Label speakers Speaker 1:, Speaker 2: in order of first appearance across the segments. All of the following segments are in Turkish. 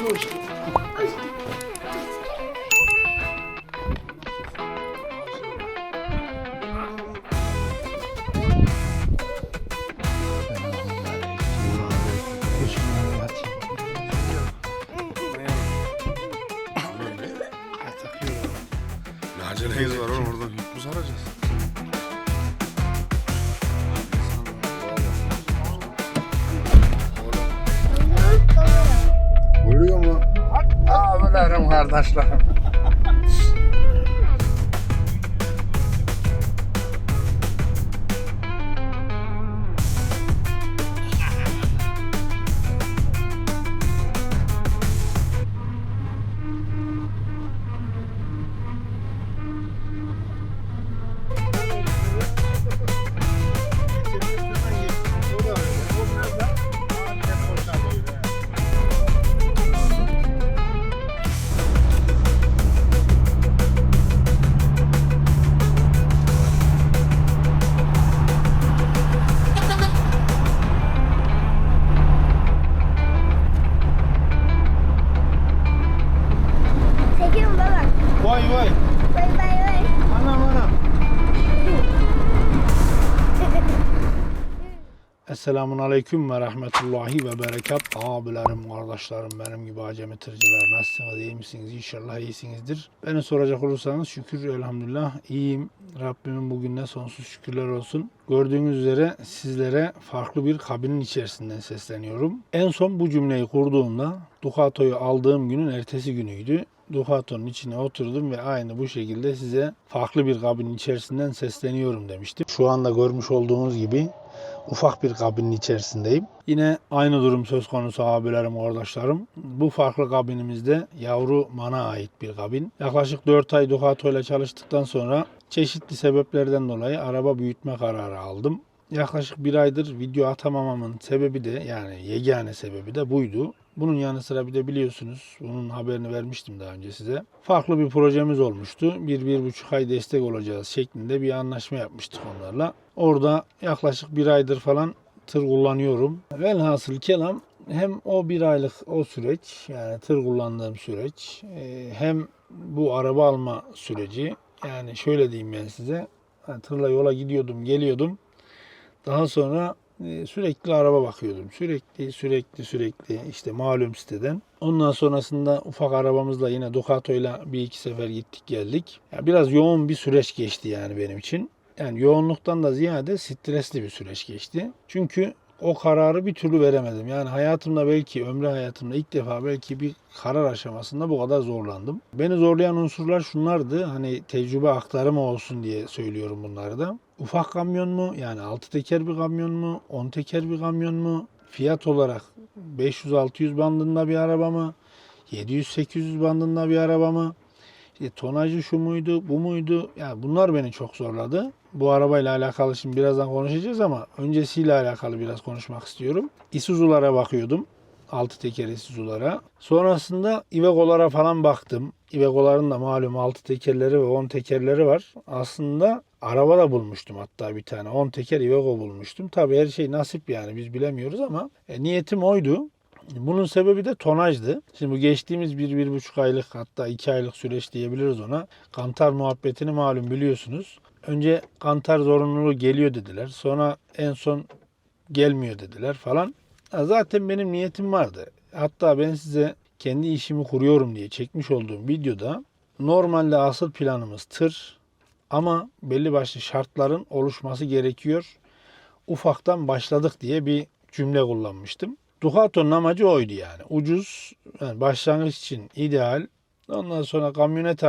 Speaker 1: Hoş.
Speaker 2: Ne
Speaker 1: Esselamun Aleyküm ve Rahmetullahi ve Berekat. Abilerim, kardeşlerim, benim gibi acemi tırcılar nasılsınız, iyi misiniz? İnşallah iyisinizdir. Beni soracak olursanız şükür elhamdülillah iyiyim. Rabbimin bugününe sonsuz şükürler olsun. Gördüğünüz üzere sizlere farklı bir kabinin içerisinden sesleniyorum. En son bu cümleyi kurduğumda Ducato'yu aldığım günün ertesi günüydü. Ducato'nun içine oturdum ve aynı bu şekilde size farklı bir kabinin içerisinden sesleniyorum demiştim. Şu anda görmüş olduğunuz gibi ufak bir kabinin içerisindeyim. Yine aynı durum söz konusu abilerim, kardeşlerim. Bu farklı kabinimizde yavru mana ait bir kabin. Yaklaşık 4 ay Ducato ile çalıştıktan sonra çeşitli sebeplerden dolayı araba büyütme kararı aldım. Yaklaşık bir aydır video atamamamın sebebi de yani yegane sebebi de buydu. Bunun yanı sıra bir de biliyorsunuz bunun haberini vermiştim daha önce size. Farklı bir projemiz olmuştu. Bir, bir buçuk ay destek olacağız şeklinde bir anlaşma yapmıştık onlarla. Orada yaklaşık bir aydır falan tır kullanıyorum. Velhasıl kelam hem o bir aylık o süreç yani tır kullandığım süreç e, hem bu araba alma süreci yani şöyle diyeyim ben size tırla yola gidiyordum geliyordum daha sonra sürekli araba bakıyordum. Sürekli sürekli sürekli işte malum siteden. Ondan sonrasında ufak arabamızla yine Ducato'yla bir iki sefer gittik geldik. Ya biraz yoğun bir süreç geçti yani benim için. Yani yoğunluktan da ziyade stresli bir süreç geçti. Çünkü o kararı bir türlü veremedim. Yani hayatımda belki ömrü hayatımda ilk defa belki bir karar aşamasında bu kadar zorlandım. Beni zorlayan unsurlar şunlardı. Hani tecrübe aktarımı olsun diye söylüyorum bunları da. Ufak kamyon mu? Yani 6 teker bir kamyon mu? 10 teker bir kamyon mu? Fiyat olarak 500-600 bandında bir araba mı? 700-800 bandında bir araba mı? İşte tonajı şu muydu, bu muydu? Yani bunlar beni çok zorladı. Bu arabayla alakalı şimdi birazdan konuşacağız ama öncesiyle alakalı biraz konuşmak istiyorum. Isuzu'lara bakıyordum. 6 teker Isuzu'lara. Sonrasında Iveco'lara falan baktım. Iveco'ların da malum 6 tekerleri ve 10 tekerleri var. Aslında araba da bulmuştum hatta bir tane. 10 teker Iveco bulmuştum. Tabii her şey nasip yani biz bilemiyoruz ama e, niyetim oydu. Bunun sebebi de tonajdı. Şimdi bu geçtiğimiz bir, bir buçuk aylık hatta iki aylık süreç diyebiliriz ona. Kantar muhabbetini malum biliyorsunuz. Önce kantar zorunluluğu geliyor dediler. Sonra en son gelmiyor dediler falan. Zaten benim niyetim vardı. Hatta ben size kendi işimi kuruyorum diye çekmiş olduğum videoda normalde asıl planımız tır ama belli başlı şartların oluşması gerekiyor. Ufaktan başladık diye bir cümle kullanmıştım. Ducato'nun amacı oydu yani. Ucuz, yani başlangıç için ideal. Ondan sonra kamyonet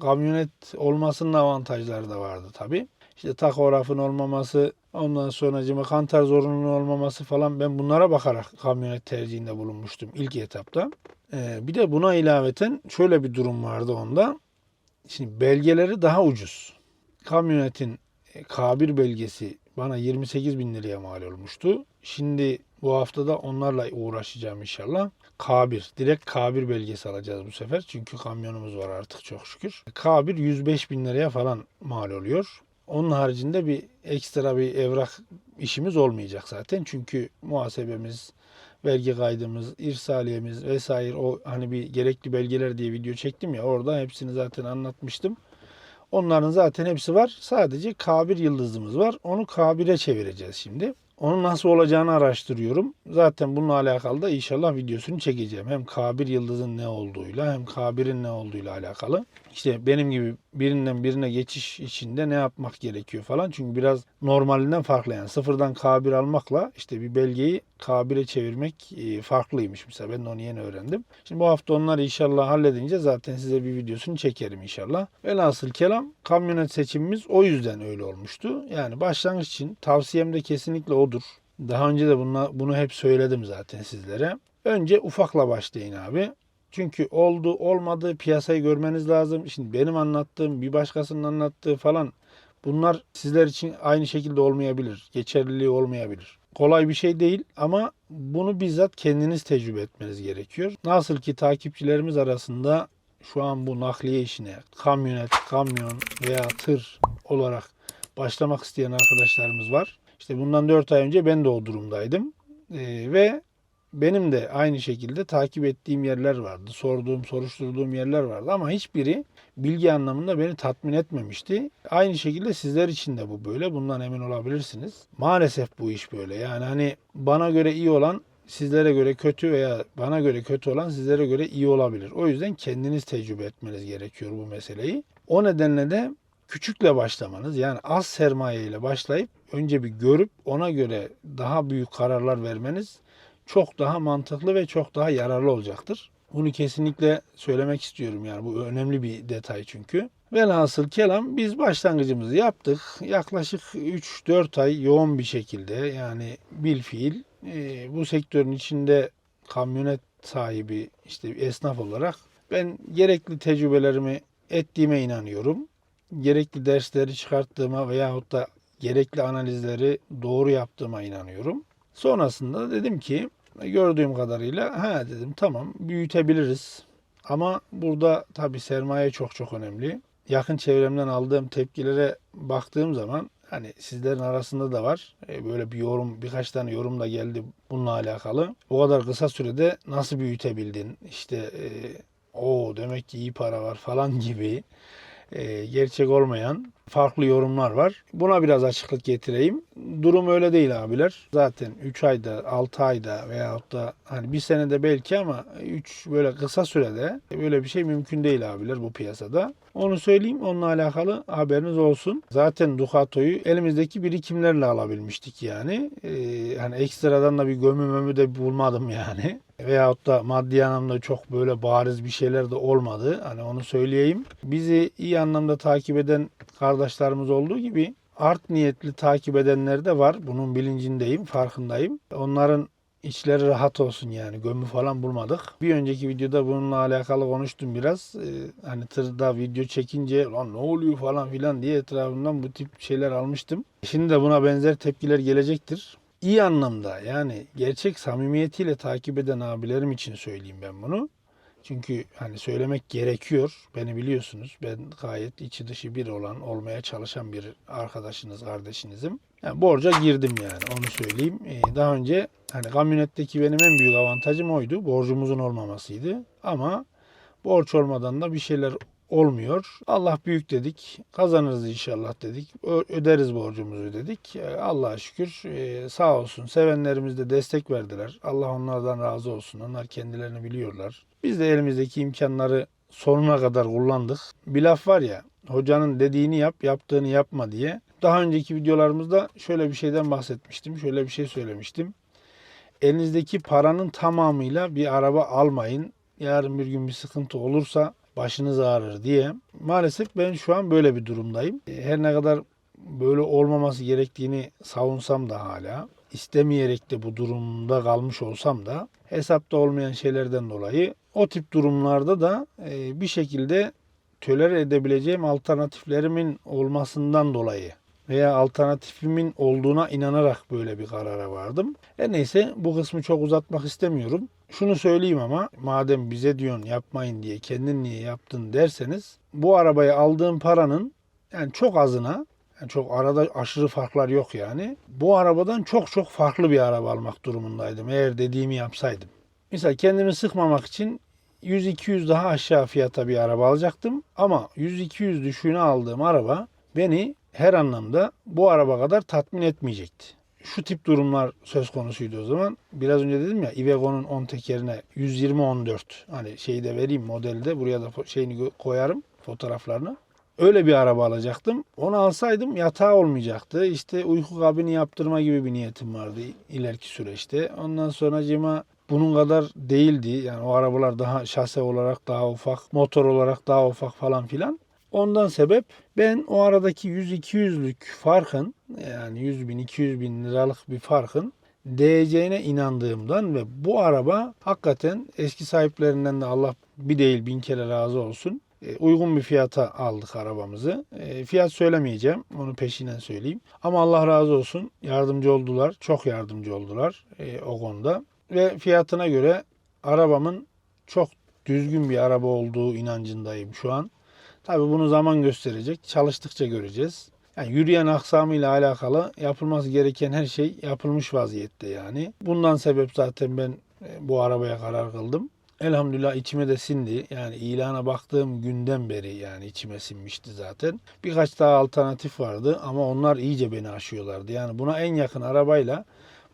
Speaker 1: kamyonet olmasının avantajları da vardı tabii. İşte takografın olmaması, ondan sonra cima kantar zorunluluğu olmaması falan ben bunlara bakarak kamyonet tercihinde bulunmuştum ilk etapta. Ee, bir de buna ilaveten şöyle bir durum vardı onda. Şimdi belgeleri daha ucuz. Kamyonetin e, K1 belgesi bana 28 bin liraya mal olmuştu. Şimdi bu haftada onlarla uğraşacağım inşallah. K1. Direkt K1 belgesi alacağız bu sefer. Çünkü kamyonumuz var artık çok şükür. K1 105 bin liraya falan mal oluyor. Onun haricinde bir ekstra bir evrak işimiz olmayacak zaten. Çünkü muhasebemiz, vergi kaydımız, irsaliyemiz vesaire o hani bir gerekli belgeler diye video çektim ya orada hepsini zaten anlatmıştım. Onların zaten hepsi var. Sadece K1 yıldızımız var. Onu K1'e çevireceğiz şimdi. Onun nasıl olacağını araştırıyorum. Zaten bununla alakalı da inşallah videosunu çekeceğim. Hem K1 yıldızın ne olduğuyla hem K1'in ne olduğuyla alakalı. İşte benim gibi birinden birine geçiş içinde ne yapmak gerekiyor falan. Çünkü biraz normalinden farklı yani. Sıfırdan K1 almakla işte bir belgeyi K1'e çevirmek e, farklıymış mesela. Ben de onu yeni öğrendim. Şimdi bu hafta onları inşallah halledince zaten size bir videosunu çekerim inşallah. Velhasıl kelam kamyonet seçimimiz o yüzden öyle olmuştu. Yani başlangıç için tavsiyem de kesinlikle odur. Daha önce de bunla, bunu hep söyledim zaten sizlere. Önce ufakla başlayın abi. Çünkü oldu olmadı piyasayı görmeniz lazım. Şimdi benim anlattığım bir başkasının anlattığı falan bunlar sizler için aynı şekilde olmayabilir. Geçerliliği olmayabilir. Kolay bir şey değil ama bunu bizzat kendiniz tecrübe etmeniz gerekiyor. Nasıl ki takipçilerimiz arasında şu an bu nakliye işine kamyonet, kamyon veya tır olarak başlamak isteyen arkadaşlarımız var. İşte bundan 4 ay önce ben de o durumdaydım. Ee, ve benim de aynı şekilde takip ettiğim yerler vardı. Sorduğum, soruşturduğum yerler vardı ama hiçbiri bilgi anlamında beni tatmin etmemişti. Aynı şekilde sizler için de bu böyle. Bundan emin olabilirsiniz. Maalesef bu iş böyle. Yani hani bana göre iyi olan sizlere göre kötü veya bana göre kötü olan sizlere göre iyi olabilir. O yüzden kendiniz tecrübe etmeniz gerekiyor bu meseleyi. O nedenle de küçükle başlamanız yani az sermaye ile başlayıp önce bir görüp ona göre daha büyük kararlar vermeniz çok daha mantıklı ve çok daha yararlı olacaktır. Bunu kesinlikle söylemek istiyorum yani bu önemli bir detay çünkü. Velhasıl kelam biz başlangıcımızı yaptık. Yaklaşık 3-4 ay yoğun bir şekilde yani bil fiil e, bu sektörün içinde kamyonet sahibi işte esnaf olarak ben gerekli tecrübelerimi ettiğime inanıyorum. Gerekli dersleri çıkarttığıma veyahut da gerekli analizleri doğru yaptığıma inanıyorum. Sonrasında dedim ki gördüğüm kadarıyla ha dedim tamam büyütebiliriz. Ama burada tabii sermaye çok çok önemli. Yakın çevremden aldığım tepkilere baktığım zaman hani sizlerin arasında da var. E, Böyle bir yorum birkaç tane yorum da geldi bununla alakalı. O kadar kısa sürede nasıl büyütebildin? İşte e, o demek ki iyi para var falan gibi e, gerçek olmayan farklı yorumlar var. Buna biraz açıklık getireyim. Durum öyle değil abiler. Zaten 3 ayda, 6 ayda veyahut da hani bir senede belki ama 3 böyle kısa sürede böyle bir şey mümkün değil abiler bu piyasada. Onu söyleyeyim. Onunla alakalı haberiniz olsun. Zaten Ducato'yu elimizdeki birikimlerle alabilmiştik yani. Ee, hani ekstradan da bir gömü mömü de bulmadım yani. Veyahut da maddi anlamda çok böyle bariz bir şeyler de olmadı. Hani onu söyleyeyim. Bizi iyi anlamda takip eden kardeşlerimiz olduğu gibi art niyetli takip edenler de var. Bunun bilincindeyim, farkındayım. Onların içleri rahat olsun yani. Gömü falan bulmadık. Bir önceki videoda bununla alakalı konuştum biraz. Ee, hani tırda video çekince lan ne oluyor falan filan diye etrafından bu tip şeyler almıştım. Şimdi de buna benzer tepkiler gelecektir. İyi anlamda yani gerçek samimiyetiyle takip eden abilerim için söyleyeyim ben bunu. Çünkü hani söylemek gerekiyor. Beni biliyorsunuz. Ben gayet içi dışı bir olan, olmaya çalışan bir arkadaşınız, kardeşinizim. Yani borca girdim yani onu söyleyeyim. Ee, daha önce hani kamyonetteki benim en büyük avantajım oydu. Borcumuzun olmamasıydı. Ama borç olmadan da bir şeyler olmuyor. Allah büyük dedik. Kazanırız inşallah dedik. Öderiz borcumuzu dedik. Ee, Allah'a şükür e, sağ olsun. Sevenlerimiz de destek verdiler. Allah onlardan razı olsun. Onlar kendilerini biliyorlar. Biz de elimizdeki imkanları sonuna kadar kullandık. Bir laf var ya, hocanın dediğini yap, yaptığını yapma diye. Daha önceki videolarımızda şöyle bir şeyden bahsetmiştim. Şöyle bir şey söylemiştim. Elinizdeki paranın tamamıyla bir araba almayın. Yarın bir gün bir sıkıntı olursa başınız ağrır diye. Maalesef ben şu an böyle bir durumdayım. E, Her ne kadar böyle olmaması gerektiğini savunsam da hala istemeyerek de bu durumda kalmış olsam da hesapta olmayan şeylerden dolayı o tip durumlarda da e, bir şekilde tolere edebileceğim alternatiflerimin olmasından dolayı veya alternatifimin olduğuna inanarak böyle bir karara vardım. Her neyse bu kısmı çok uzatmak istemiyorum. Şunu söyleyeyim ama madem bize diyorsun yapmayın diye kendin niye yaptın derseniz bu arabayı aldığım paranın yani çok azına Yani çok arada aşırı farklar yok yani. Bu arabadan çok çok farklı bir araba almak durumundaydım eğer dediğimi yapsaydım. Mesela kendimi sıkmamak için 100-200 daha aşağı fiyata bir araba alacaktım. Ama 100-200 düşüğüne aldığım araba beni her anlamda bu araba kadar tatmin etmeyecekti. Şu tip durumlar söz konusuydu o zaman. Biraz önce dedim ya Iveco'nun 10 tekerine 120-14 hani şeyi de vereyim modeli de buraya da şeyini koyarım fotoğraflarını. Öyle bir araba alacaktım. Onu alsaydım yatağı olmayacaktı. İşte uyku kabini yaptırma gibi bir niyetim vardı ileriki süreçte. Ondan sonra cima bunun kadar değildi. Yani o arabalar daha şase olarak daha ufak, motor olarak daha ufak falan filan. Ondan sebep ben o aradaki 100-200'lük farkın yani 100 bin 200 bin liralık bir farkın değeceğine inandığımdan ve bu araba hakikaten eski sahiplerinden de Allah bir değil bin kere razı olsun. E, uygun bir fiyata aldık arabamızı. E, fiyat söylemeyeceğim. Onu peşinden söyleyeyim. Ama Allah razı olsun. Yardımcı oldular. Çok yardımcı oldular e, o konuda. Ve fiyatına göre arabamın çok düzgün bir araba olduğu inancındayım şu an. Tabii bunu zaman gösterecek. Çalıştıkça göreceğiz. Yani yürüyen aksamıyla alakalı yapılması gereken her şey yapılmış vaziyette yani. Bundan sebep zaten ben e, bu arabaya karar kıldım. Elhamdülillah içime de sindi. Yani ilana baktığım günden beri yani içime sinmişti zaten. Birkaç daha alternatif vardı ama onlar iyice beni aşıyorlardı. Yani buna en yakın arabayla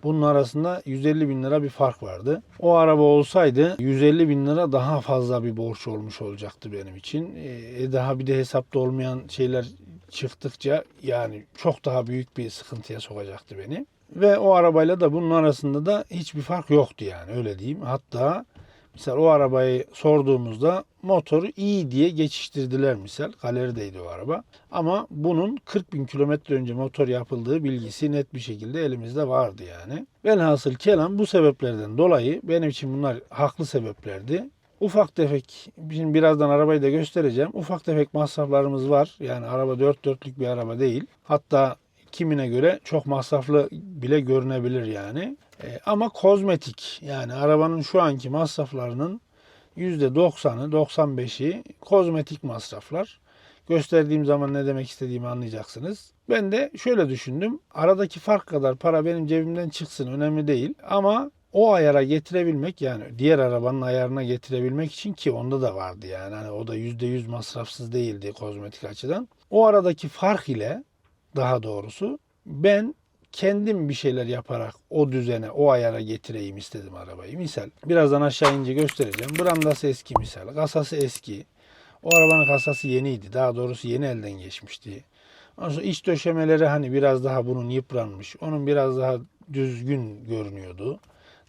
Speaker 1: bunun arasında 150 bin lira bir fark vardı. O araba olsaydı 150 bin lira daha fazla bir borç olmuş olacaktı benim için. E, daha bir de hesapta olmayan şeyler çıktıkça yani çok daha büyük bir sıkıntıya sokacaktı beni. Ve o arabayla da bunun arasında da hiçbir fark yoktu yani öyle diyeyim. Hatta Misal o arabayı sorduğumuzda motoru iyi diye geçiştirdiler misal. Galerideydi o araba. Ama bunun 40 bin kilometre önce motor yapıldığı bilgisi net bir şekilde elimizde vardı yani. Velhasıl kelam bu sebeplerden dolayı benim için bunlar haklı sebeplerdi. Ufak tefek, şimdi birazdan arabayı da göstereceğim. Ufak tefek masraflarımız var. Yani araba dört dörtlük bir araba değil. Hatta kimine göre çok masraflı bile görünebilir yani. E, ama kozmetik yani arabanın şu anki masraflarının %90'ı 95'i kozmetik masraflar. Gösterdiğim zaman ne demek istediğimi anlayacaksınız. Ben de şöyle düşündüm. Aradaki fark kadar para benim cebimden çıksın önemli değil. Ama o ayara getirebilmek yani diğer arabanın ayarına getirebilmek için ki onda da vardı yani. Hani o da %100 masrafsız değildi kozmetik açıdan. O aradaki fark ile daha doğrusu ben kendim bir şeyler yaparak o düzene, o ayara getireyim istedim arabayı. Misal birazdan aşağı ince göstereceğim. Brandası eski misal. Kasası eski. O arabanın kasası yeniydi. Daha doğrusu yeni elden geçmişti. Ondan sonra iç döşemeleri hani biraz daha bunun yıpranmış. Onun biraz daha düzgün görünüyordu.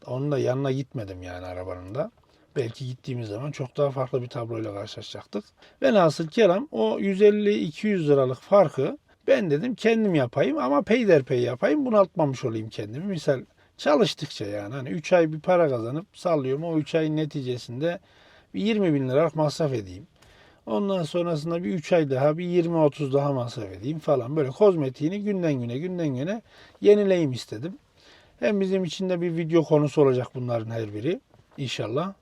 Speaker 1: Onun da yanına gitmedim yani arabanın da. Belki gittiğimiz zaman çok daha farklı bir tabloyla karşılaşacaktık. Velhasıl kelam o 150-200 liralık farkı ben dedim kendim yapayım ama peyderpey yapayım bunaltmamış olayım kendimi. Misal çalıştıkça yani hani 3 ay bir para kazanıp sallıyorum o 3 ayın neticesinde bir 20 bin liralık masraf edeyim. Ondan sonrasında bir 3 ay daha bir 20-30 daha masraf edeyim falan. Böyle kozmetiğini günden güne günden güne yenileyim istedim. Hem bizim için de bir video konusu olacak bunların her biri inşallah.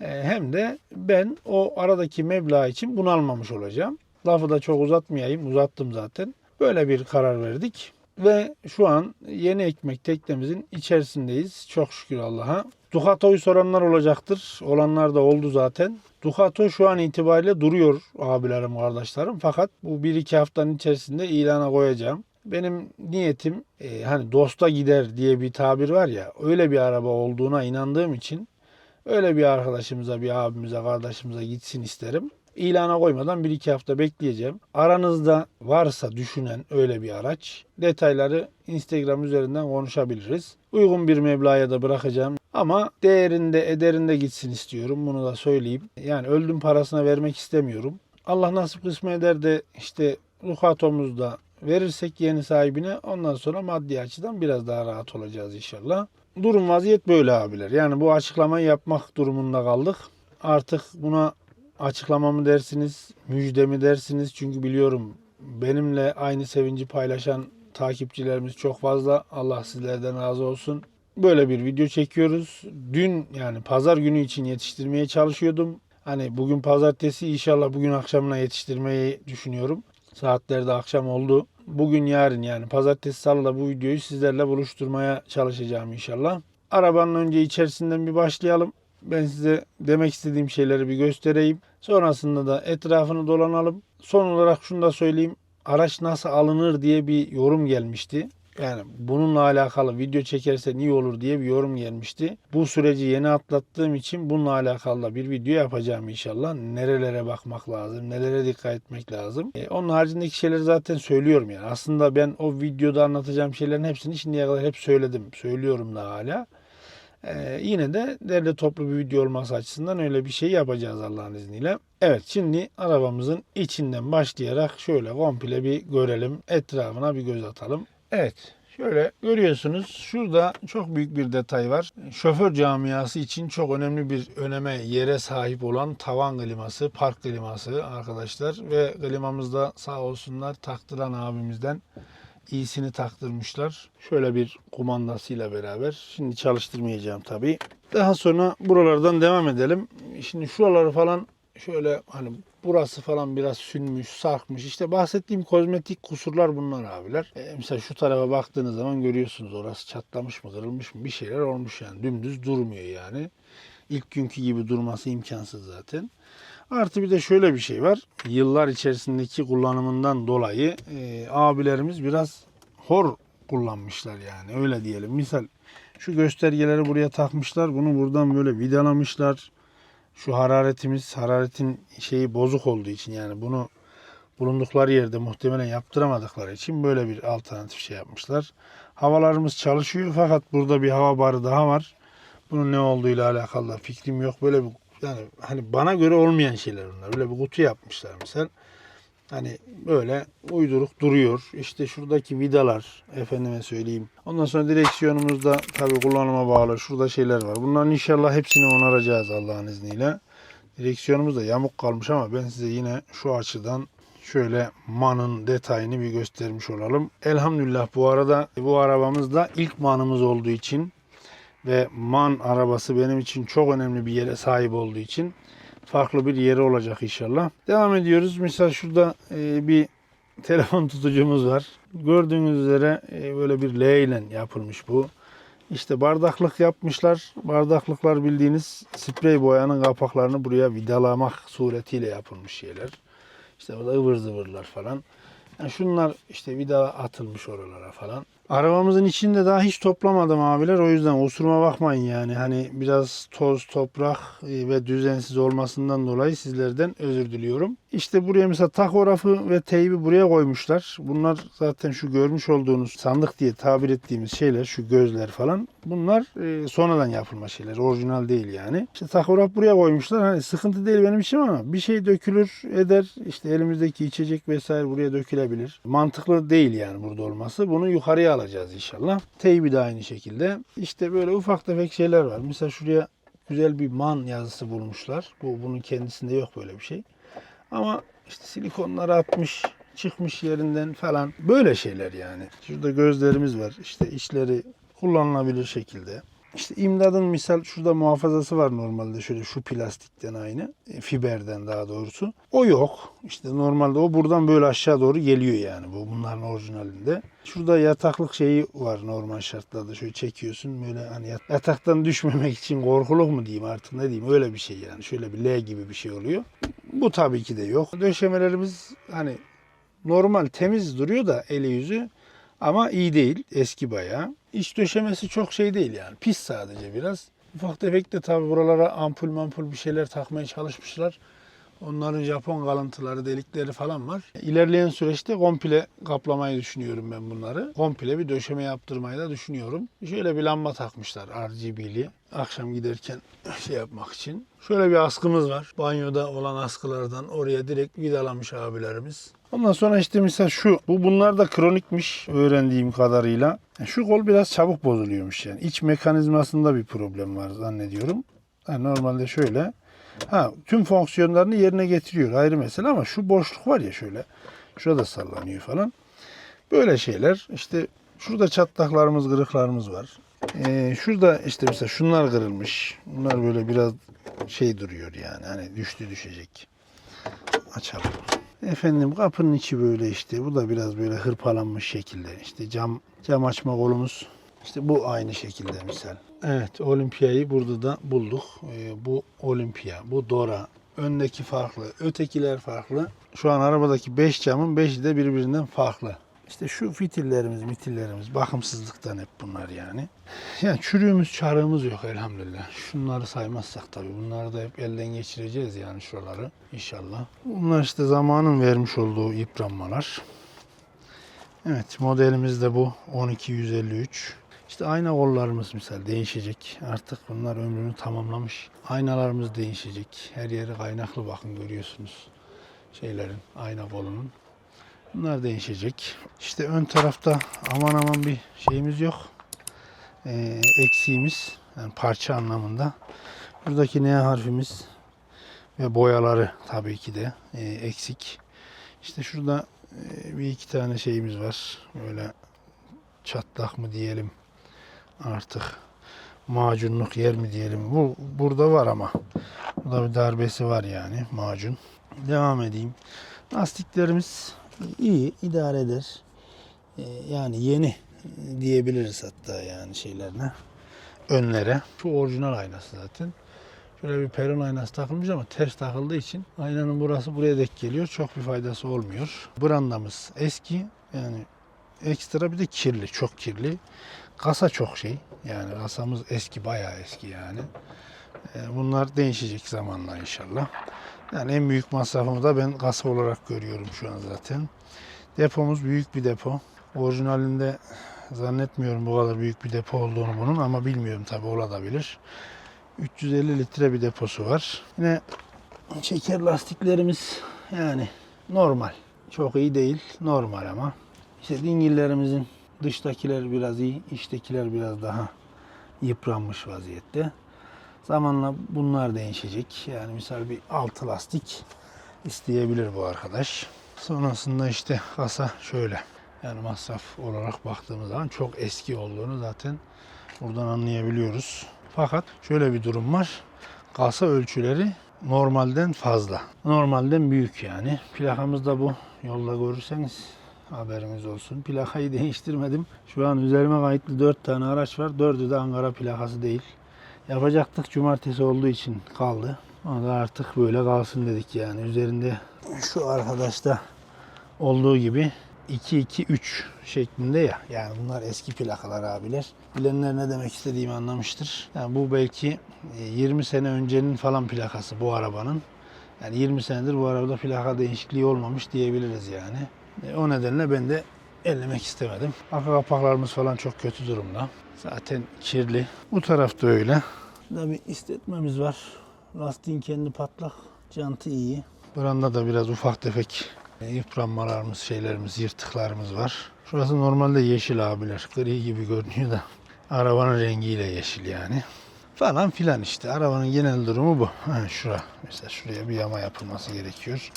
Speaker 1: Ee, Hem de ben o aradaki meblağ için bunalmamış olacağım. Lafı da çok uzatmayayım. Uzattım zaten. Böyle bir karar verdik. Ve şu an yeni ekmek teknemizin içerisindeyiz. Çok şükür Allah'a. Ducato'yu soranlar olacaktır. Olanlar da oldu zaten. Ducato şu an itibariyle duruyor abilerim, kardeşlerim. Fakat bu bir iki haftanın içerisinde ilana koyacağım. Benim niyetim e, hani dosta gider diye bir tabir var ya öyle bir araba olduğuna inandığım için öyle bir arkadaşımıza, bir abimize, kardeşimize gitsin isterim. İlana koymadan bir iki hafta bekleyeceğim. Aranızda varsa düşünen öyle bir araç detayları Instagram üzerinden konuşabiliriz. Uygun bir meblağa da bırakacağım. Ama değerinde ederinde gitsin istiyorum. Bunu da söyleyeyim. Yani öldüm parasına vermek istemiyorum. Allah nasip kısmet eder de işte Ducato'muzda verirsek yeni sahibine ondan sonra maddi açıdan biraz daha rahat olacağız inşallah. Durum vaziyet böyle abiler. Yani bu açıklamayı yapmak durumunda kaldık. Artık buna açıklama mı dersiniz, müjde mi dersiniz? Çünkü biliyorum benimle aynı sevinci paylaşan takipçilerimiz çok fazla. Allah sizlerden razı olsun. Böyle bir video çekiyoruz. Dün yani pazar günü için yetiştirmeye çalışıyordum. Hani bugün pazartesi inşallah bugün akşamına yetiştirmeyi düşünüyorum. Saatlerde akşam oldu. bugün yarın yani pazartesi salıda bu videoyu sizlerle buluşturmaya çalışacağım inşallah. Arabanın önce içerisinden bir başlayalım. Ben size demek istediğim şeyleri bir göstereyim. Sonrasında da etrafını dolanalım. Son olarak şunu da söyleyeyim. Araç nasıl alınır diye bir yorum gelmişti. Yani bununla alakalı video çekersen iyi olur diye bir yorum gelmişti. Bu süreci yeni atlattığım için bununla alakalı da bir video yapacağım inşallah. Nerelere bakmak lazım, nelere dikkat etmek lazım. E, onun haricindeki şeyleri zaten söylüyorum yani. Aslında ben o videoda anlatacağım şeylerin hepsini şimdiye kadar hep söyledim. Söylüyorum da hala. Ee, yine de derli toplu bir video olması açısından öyle bir şey yapacağız Allah'ın izniyle. Evet şimdi arabamızın içinden başlayarak şöyle komple bir görelim. Etrafına bir göz atalım. Evet şöyle görüyorsunuz şurada çok büyük bir detay var. Şoför camiası için çok önemli bir öneme yere sahip olan tavan kliması, park kliması arkadaşlar. Ve klimamızda sağ olsunlar taktıran abimizden iyisini taktırmışlar. Şöyle bir kumandasıyla beraber. Şimdi çalıştırmayacağım tabii. Daha sonra buralardan devam edelim. Şimdi şuraları falan şöyle hani burası falan biraz sünmüş, sarkmış. İşte bahsettiğim kozmetik kusurlar bunlar abiler. E, mesela şu tarafa baktığınız zaman görüyorsunuz orası çatlamış mı, kırılmış mı bir şeyler olmuş yani. Dümdüz durmuyor yani. İlk günkü gibi durması imkansız zaten. Artı bir de şöyle bir şey var. Yıllar içerisindeki kullanımından dolayı e, abilerimiz biraz hor kullanmışlar yani öyle diyelim. Misal şu göstergeleri buraya takmışlar. Bunu buradan böyle vidalamışlar. Şu hararetimiz hararetin şeyi bozuk olduğu için yani bunu bulundukları yerde muhtemelen yaptıramadıkları için böyle bir alternatif şey yapmışlar. Havalarımız çalışıyor fakat burada bir hava barı daha var. Bunun ne olduğuyla alakalı da fikrim yok. Böyle bir yani hani bana göre olmayan şeyler bunlar. Böyle bir kutu yapmışlar mesela. Hani böyle uyduruk duruyor. İşte şuradaki vidalar efendime söyleyeyim. Ondan sonra direksiyonumuzda tabii kullanıma bağlı. Şurada şeyler var. Bunların inşallah hepsini onaracağız Allah'ın izniyle. Direksiyonumuz da yamuk kalmış ama ben size yine şu açıdan şöyle manın detayını bir göstermiş olalım. Elhamdülillah bu arada bu arabamız da ilk manımız olduğu için ve man arabası benim için çok önemli bir yere sahip olduğu için farklı bir yeri olacak inşallah. Devam ediyoruz. Mesela şurada e, bir telefon tutucumuz var. Gördüğünüz üzere e, böyle bir L ile yapılmış bu. İşte bardaklık yapmışlar. Bardaklıklar bildiğiniz sprey boyanın kapaklarını buraya vidalamak suretiyle yapılmış şeyler. İşte burada ıvır zıvırlar falan. Yani şunlar işte vida atılmış oralara falan. Arabamızın içinde daha hiç toplamadım abiler. O yüzden kusuruma bakmayın yani. Hani biraz toz, toprak e, ve düzensiz olmasından dolayı sizlerden özür diliyorum. İşte buraya mesela takografı ve teybi buraya koymuşlar. Bunlar zaten şu görmüş olduğunuz sandık diye tabir ettiğimiz şeyler, şu gözler falan. Bunlar e, sonradan yapılma şeyler. Orijinal değil yani. İşte takograf buraya koymuşlar. Hani sıkıntı değil benim için ama bir şey dökülür eder. İşte elimizdeki içecek vesaire buraya dökülebilir. Mantıklı değil yani burada olması. Bunu yukarıya alacağız inşallah. Teybi de aynı şekilde. İşte böyle ufak tefek şeyler var. Mesela şuraya güzel bir man yazısı bulmuşlar. Bu bunun kendisinde yok böyle bir şey. Ama işte silikonları atmış, çıkmış yerinden falan. Böyle şeyler yani. Şurada gözlerimiz var. İşte içleri kullanılabilir şekilde. İşte imdadın misal şurada muhafazası var normalde şöyle şu plastikten aynı. e, Fiberden daha doğrusu. O yok. İşte normalde o buradan böyle aşağı doğru geliyor yani bu bunların orijinalinde. Şurada yataklık şeyi var normal şartlarda. Şöyle çekiyorsun böyle hani yat- yataktan düşmemek için korkuluk mu diyeyim artık ne diyeyim öyle bir şey yani. Şöyle bir L gibi bir şey oluyor. Bu tabii ki de yok. Döşemelerimiz hani normal temiz duruyor da eli yüzü ama iyi değil. Eski bayağı. İç döşemesi çok şey değil yani. Pis sadece biraz. Ufak tefek de tabii buralara ampul mampul bir şeyler takmaya çalışmışlar. Onların Japon kalıntıları, delikleri falan var. İlerleyen süreçte komple kaplamayı düşünüyorum ben bunları. Komple bir döşeme yaptırmayı da düşünüyorum. Şöyle bir lamba takmışlar RGB'li. Akşam giderken şey yapmak için. Şöyle bir askımız var. Banyoda olan askılardan oraya direkt vidalamış abilerimiz. Ondan sonra işte mesela şu. Bu bunlar da kronikmiş öğrendiğim kadarıyla. Şu kol biraz çabuk bozuluyormuş yani. İç mekanizmasında bir problem var zannediyorum. Yani normalde şöyle. Ha, tüm fonksiyonlarını yerine getiriyor ayrı mesele ama şu boşluk var ya şöyle. Şurada sallanıyor falan. Böyle şeyler. İşte şurada çatlaklarımız, kırıklarımız var. Ee, şurada işte mesela şunlar kırılmış. Bunlar böyle biraz şey duruyor yani. Hani düştü düşecek. Açalım. Efendim kapının içi böyle işte. Bu da biraz böyle hırpalanmış şekilde. İşte cam cam açma kolumuz. İşte bu aynı şekilde misal. Evet olimpiyayı burada da bulduk. Ee, bu olimpiya, bu Dora. Öndeki farklı, ötekiler farklı. Şu an arabadaki 5 camın 5'i de birbirinden farklı. İşte şu fitillerimiz, mitillerimiz, bakımsızlıktan hep bunlar yani. Yani çürüğümüz, çarığımız yok elhamdülillah. Şunları saymazsak tabii. Bunları da hep elden geçireceğiz yani şuraları inşallah. Bunlar işte zamanın vermiş olduğu yıpranmalar. Evet modelimiz de bu 12153. İşte ayna kollarımız misal değişecek. Artık bunlar ömrünü tamamlamış. Aynalarımız değişecek. Her yeri kaynaklı bakın görüyorsunuz. Şeylerin, ayna kolunun. Bunlar değişecek. İşte ön tarafta aman aman bir şeyimiz yok. Ee, eksiğimiz yani parça anlamında. Buradaki N harfimiz ve boyaları tabii ki de e, eksik. İşte şurada e, bir iki tane şeyimiz var. Böyle çatlak mı diyelim artık macunluk yer mi diyelim. Bu burada var ama. Burada bir darbesi var yani macun. Devam edeyim. Lastiklerimiz iyi idare eder. Ee, yani yeni diyebiliriz hatta yani şeylerine. Önlere. Şu orijinal aynası zaten. Şöyle bir peron aynası takılmış ama ters takıldığı için aynanın burası buraya dek geliyor. Çok bir faydası olmuyor. Brandamız eski. Yani ekstra bir de kirli. Çok kirli. Kasa çok şey. Yani kasamız eski. Bayağı eski yani. Ee, Bunlar değişecek zamanla inşallah. Yani en büyük masrafımı da ben kasa olarak görüyorum şu an zaten. Depomuz büyük bir depo. Orijinalinde zannetmiyorum bu kadar büyük bir depo olduğunu bunun ama bilmiyorum tabi olabilir. 350 litre bir deposu var. Yine şeker lastiklerimiz yani normal. Çok iyi değil. Normal ama. İşte dingillerimizin dıştakiler biraz iyi, içtekiler biraz daha yıpranmış vaziyette. Zamanla bunlar değişecek. Yani misal bir altı lastik isteyebilir bu arkadaş. Sonrasında işte kasa şöyle. Yani masraf olarak baktığımız zaman çok eski olduğunu zaten buradan anlayabiliyoruz. Fakat şöyle bir durum var. Kasa ölçüleri normalden fazla. Normalden büyük yani. Plakamız da bu. Yolda görürseniz haberiniz olsun. Plakayı değiştirmedim. Şu an üzerime kayıtlı 4 tane araç var. 4'ü de Ankara plakası değil. Yapacaktık cumartesi olduğu için kaldı. O da artık böyle kalsın dedik yani. Üzerinde şu arkadaşta olduğu gibi 2-2-3 şeklinde ya. Yani bunlar eski plakalar abiler. Bilenler ne demek istediğimi anlamıştır. Yani bu belki e, 20 sene öncenin falan plakası bu arabanın. Yani 20 senedir bu arabada plaka değişikliği olmamış diyebiliriz yani. E, O nedenle ben de ellemek istemedim. Arka kapaklarımız falan çok kötü durumda. Zaten kirli. Bu tarafta öyle. Burada bir istetmemiz var. Lastiğin kendi patlak. Jantı iyi. Branda da biraz ufak tefek e, yıpranmalarımız, şeylerimiz, yırtıklarımız var. Şurası normalde yeşil abiler. Gri gibi görünüyor da. Arabanın rengiyle yeşil yani. Falan filan işte. Arabanın genel durumu bu. Ha, şura. Mesela şuraya bir yama yapılması gerekiyor.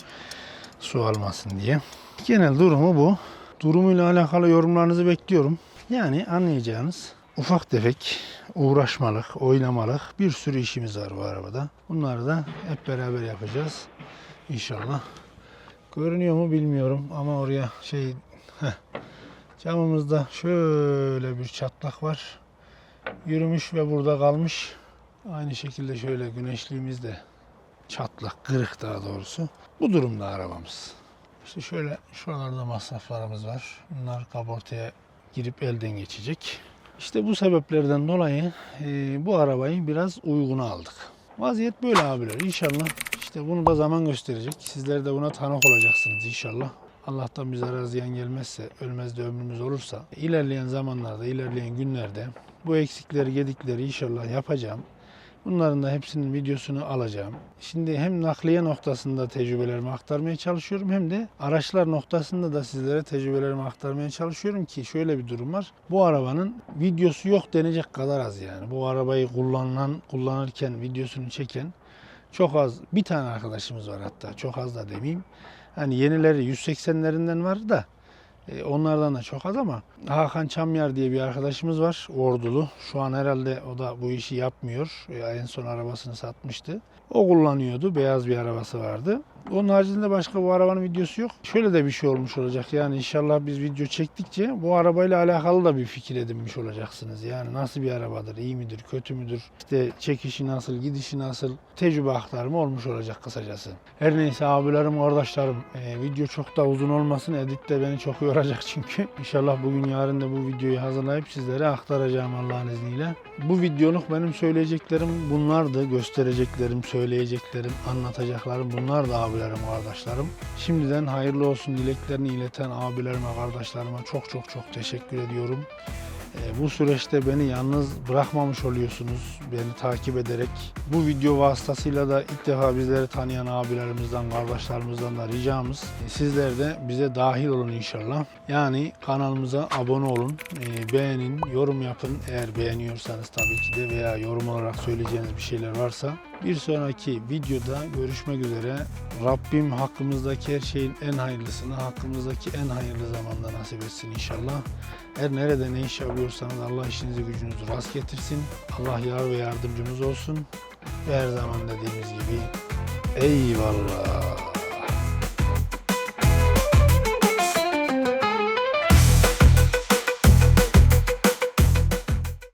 Speaker 1: Su almasın diye. Genel durumu bu. Durumuyla alakalı yorumlarınızı bekliyorum. Yani anlayacağınız ufak tefek uğraşmalık, oynamalık bir sürü işimiz var bu arabada. Bunları da hep beraber yapacağız. İnşallah. Görünüyor mu bilmiyorum ama oraya şey heh, camımızda şöyle bir çatlak var. Yürümüş ve burada kalmış. Aynı şekilde şöyle güneşliğimiz de çatlak, kırık daha doğrusu. Bu durumda arabamız. İşte şöyle şuralarda masraflarımız var. Bunlar kaportaya girip elden geçecek. İşte bu sebeplerden dolayı e, bu arabayı biraz uyguna aldık. Vaziyet böyle abiler. İnşallah işte bunu da zaman gösterecek. Sizler de buna tanık olacaksınız inşallah. Allah'tan bize ziyan gelmezse, ölmez de ömrümüz olursa ilerleyen zamanlarda, ilerleyen günlerde bu eksikleri, gedikleri inşallah yapacağım. Bunların da hepsinin videosunu alacağım. Şimdi hem nakliye noktasında tecrübelerimi aktarmaya çalışıyorum hem de araçlar noktasında da sizlere tecrübelerimi aktarmaya çalışıyorum ki şöyle bir durum var. Bu arabanın videosu yok denecek kadar az yani. Bu arabayı kullanılan, kullanırken videosunu çeken çok az. Bir tane arkadaşımız var hatta. Çok az da demeyeyim. Hani yenileri 180'lerinden var da onlardan da çok az ama Hakan Çamyar diye bir arkadaşımız var. Ordulu. Şu an herhalde o da bu işi yapmıyor. E, En son arabasını satmıştı. O kullanıyordu. Beyaz bir arabası vardı. Onun haricinde başka bu arabanın videosu yok. Şöyle de bir şey olmuş olacak. Yani inşallah biz video çektikçe bu arabayla alakalı da bir fikir edinmiş olacaksınız. Yani nasıl bir arabadır, iyi midir, kötü müdür, işte çekişi nasıl, gidişi nasıl, tecrübe aktarımı olmuş olacak kısacası. Her neyse abilerim, kardeşlerim e, video çok da uzun olmasın. Edit de beni çok yoracak çünkü. İnşallah bugün yarın da bu videoyu hazırlayıp sizlere aktaracağım Allah'ın izniyle. Bu videoluk benim söyleyeceklerim bunlardı. Göstereceklerim, söyleyeceklerim, anlatacaklarım bunlar da abilerim, kardeşlerim. Şimdiden hayırlı olsun dileklerini ileten abilerime, kardeşlerime çok çok çok teşekkür ediyorum. Ee, Bu süreçte beni yalnız bırakmamış oluyorsunuz. Beni takip ederek. Bu video vasıtasıyla da ilk defa bizleri tanıyan abilerimizden, kardeşlerimizden de ricamız. e, Sizler de bize dahil olun inşallah. Yani kanalımıza abone olun, e, beğenin, yorum yapın. Eğer beğeniyorsanız tabii ki de veya yorum olarak söyleyeceğiniz bir şeyler varsa. Bir sonraki videoda görüşmek üzere. Rabbim hakkımızdaki her şeyin en hayırlısını, hakkımızdaki en hayırlı zamanda nasip etsin inşallah. Her nerede ne iş yapıyorsanız Allah işinizi gücünüzü rast getirsin. Allah yar ve yardımcımız olsun. Ve her zaman dediğimiz gibi eyvallah.